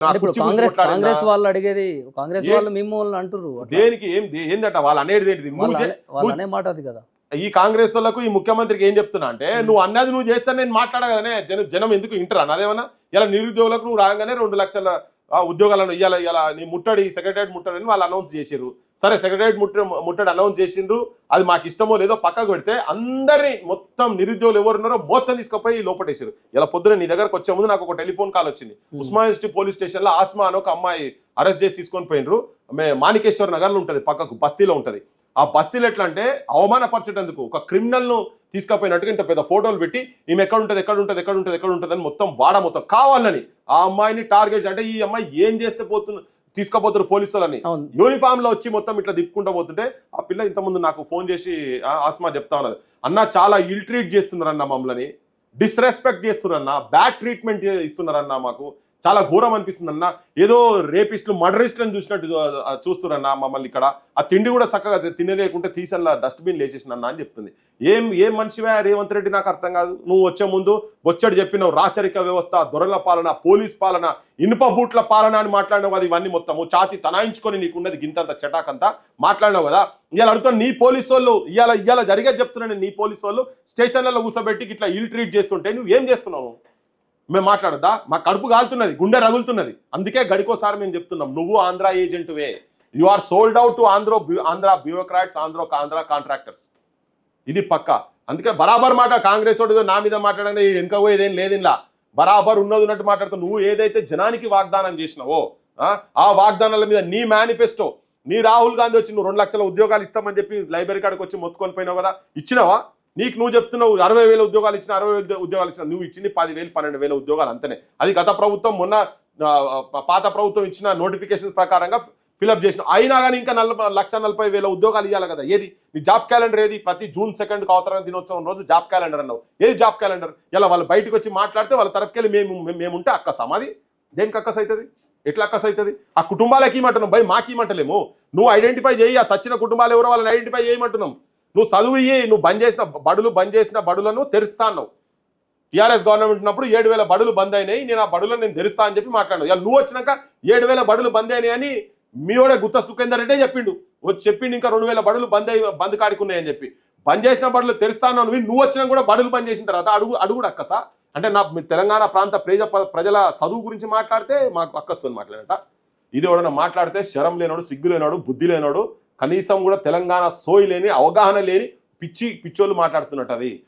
కాంగ్రెస్? కాంగ్రెస్ వాళ్ళు అడిగేది కాంగ్రెస్ వాళ్ళు మిమ్మల్ని అట్లా. దేనికి ఏం ఏందట వాళ్ళు అనేది ఏంటిది? వాళ్ళు అనే- మాట అది కదా. ఈ కాంగ్రెస్ వాళ్ళకు ఈ ముఖ్యమంత్రికి ఏం చెప్తున్నా అంటే నువ్వు అన్నది నువ్వు చేస్తా నేను మాట్లాడగానే జనం జనం ఎందుకు ఇంటరా? అదేమన్నా ఇలా నిరుద్యోగులకు నువ్వు రాగానే రెండు లక్షల ఉద్యోగాలను ఇవాళ ఇలా నీ ముట్టడి సెక్రటరియట్ ముట్టడి అని వాళ్ళు అనౌన్స్ చేసిర్రు. సరే సెక్రటరియట్ ముట్టడి ముట్టడి అనౌన్స్ చేసిండ్రు అది మాకు ఇష్టమో లేదో పక్కకు పెడితే అందరినీ మొత్తం నిరుద్యోగులు ఎవరు ఉన్నారో మొత్తం తీసుకుపోయి లోపటేసారు ఇలా పొద్దున నీ దగ్గరకు వచ్చే ముందు నాకు ఒక టెలిఫోన్ కాల్ వచ్చింది. ఉస్మానియా పోలీస్ స్టేషన్లో ఆస్మా అని ఒక అమ్మాయి అరెస్ట్ చేసి తీసుకొని పోయినరు మాణికేశ్వర్ నగర్లో ఉంటది పక్కకు బస్తీలో ఉంటది. ఆ బస్తీలు ఎట్లా అంటే అవమానపరిచేటందుకు ఒక క్రిమినల్ను తీసుకుపోయినట్టుగా ఇంత పెద్ద ఫోటోలు పెట్టి ఈమె ఎక్కడ ఉంటుంది ఎక్కడ ఉంటుంది ఎక్కడ ఉంటుంది ఎక్కడ ఉంటుంది అని మొత్తం వాడ మొత్తం కావాలని ఆ అమ్మాయిని టార్గెట్ అంటే ఈ అమ్మాయి ఏం చేస్తే పోతున్న తీసుకుపోతారు పోలీసు వాళ్ళని యూనిఫామ్లో వచ్చి మొత్తం ఇట్లా తిప్పుకుంటూ పోతుంటే ఆ పిల్ల ఇంతకుముందు నాకు ఫోన్ చేసి ఆస్మా చెప్తా ఉన్నది. అన్న చాలా ఇల్ ట్రీట్ చేస్తున్నారన్న మమ్మల్ని. డిస్రెస్పెక్ట్ చేస్తున్నారన్న. బ్యాడ్ ట్రీట్మెంట్ ఇస్తున్నారన్న మాకు. చాలా ఘోరం అనిపిస్తుంది అన్న ఏదో రేపిస్టులు మర్డరిస్టులను చూసినట్టు చూస్తున్నారన్న మమ్మల్ని ఇక్కడ. ఆ తిండి కూడా చక్కగా తినలేకుంటే తీసల్లా డస్ట్బిన్ లేచేసిన అన్న అని చెప్తుంది. ఏం ఏం మనిషివే రేవంత్ రెడ్డి నాకు అర్థం కాదు. నువ్వు వచ్చే ముందు బొచ్చడి చెప్పినావు రాచరిక వ్యవస్థ దొరల పాలన పోలీస్ పాలన ఇనుప బూట్ల పాలన అని మాట్లాడినావు కదా ఇవన్నీ మొత్తము. చాతి తనాయించుకొని నీకున్నది గింతంత చటాకంతా మాట్లాడినావు కదా. ఇవాళ అడుగుతాను నీ పోలీసు వాళ్ళు ఇవాళ ఇవాళ జరిగేది చెప్తున్నాను నీ పోలీసు వాళ్ళు స్టేషన్లలో కూసబెట్టి ఇట్లా ఇల్ ట్రీట్ చేస్తుంటే నువ్వు ఏం చేస్తున్నావు? మేము మాట్లాడద్దా? మా కడుపు కాలుతున్నది గుండె రగులుతున్నది. అందుకే గడికోసారి మేము చెప్తున్నాం నువ్వు Andhra ఏజెంటువే. You are sold out to ఆంధ్రో Andhra bureaucrats ఆంధ్రో ఆంధ్ర కాంట్రాక్టర్స్ ఇది పక్క. అందుకే బరాబర్ మాట కాంగ్రెస్ వాడు నా మీద మాట్లాడండి వెనుక పోయేదేం లేదు ఇలా బరాబర్ ఉన్నది ఉన్నట్టు మాట్లాడుతూ నువ్వు ఏదైతే జనానికి వాగ్దానం చేసినావో ఆ, ఆ వాగ్దానాల మీద నీ మేనిఫెస్టో నీ రాహుల్ గాంధీ వచ్చి నువ్వు రెండు లక్షల ఉద్యోగాలు ఇస్తామని చెప్పి లైబ్రరీ కాడికి వచ్చి మొత్తుకొని పోయినావు కదా? ఇచ్చినావా? నీకు నువ్వు చెప్తున్నావు అరవై వేల ఉద్యోగాలు ఇచ్చిన అరవై వేల ఉద్యోగాలు ఇచ్చిన నువ్వు ఇచ్చింది పదివేలు పన్నెండు వేల ఉద్యోగాలు అంతనే. అది గత ప్రభుత్వం మొన్న పాత ప్రభుత్వం ఇచ్చిన నోటిఫికేషన్ ప్రకారంగా ఫిలప్ చేసిన. అయినా కానీ ఇంకా నలభై లక్ష నలభై వేల ఉద్యోగాలు ఇవ్వాలి కదా. ఏది? నీ జాబ్ క్యాలెండర్ ఏది? ప్రతి జూన్ సెకండ్ అవతరణ దినోత్సవం రోజు జాబ్ క్యాలెండర్ అన్నావు. ఏది జాబ్ క్యాలెండర్? ఇలా వాళ్ళు బయటకు వచ్చి మాట్లాడితే వాళ్ళ తరఫుకెళ్ళి మేము మేము- మేముంటే అక్క సమాధి. దేనికి అక్కస్ అవుతుంది ఎట్లా అక్కస్ అవుతుంది ఆ కుటుంబాలకి ఏమంటున్నాం? భయ మాకు నువ్వు ఐడెంటిఫై చేయి ఆ సచ్చిన కుటుంబాలు ఎవరో వాళ్ళని ఐడెంటిఫై చేయమంటున్నాం. నువ్వు చదువు ఇయ్యి నువ్వు బంద్ చేసిన బడులు బంద్ చేసిన బడులను తెరుస్తా అన్నావు. టీఆర్ఎస్ గవర్నమెంట్ ఉన్నప్పుడు ఏడు వేల బడులు బంద్ అయినాయి నేను ఆ బడులను నేను తెరుస్తా అని చెప్పి మాట్లాడాను ఇలా నువ్వు వచ్చినాక ఏడు వేల బడులు బంద్ అయినాయి అని మీవాడే గుత్త సుఖేందర్ రెడ్డే చెప్పిండు. వచ్చి చెప్పిండు ఇంకా రెండు వేల బడులు బంద్ అయి బంద్ కాడుకున్నాయని చెప్పి. బంద్ చేసిన బడులు తెరుస్తాను నువ్వు నువ్వు వచ్చినా కూడా బడులు బంద్ చేసిన తర్వాత అడుగు అడుగుడు అక్కసా అంటే నా తెలంగాణ ప్రాంత ప్రజ ప్రజల చదువు గురించి మాట్లాడితే మాకు అక్కస్తుంది మాట్లాడట. ఇది ఎవడన్నా మాట్లాడితే శరం లేనోడు సిగ్గు లేనోడు బుద్ధి లేనోడు కనీసం కూడా తెలంగాణ సోయి లేని అవగాహన లేని పిచ్చి పిచ్చోళ్ళు మాట్లాడుతున్నట్టు అది.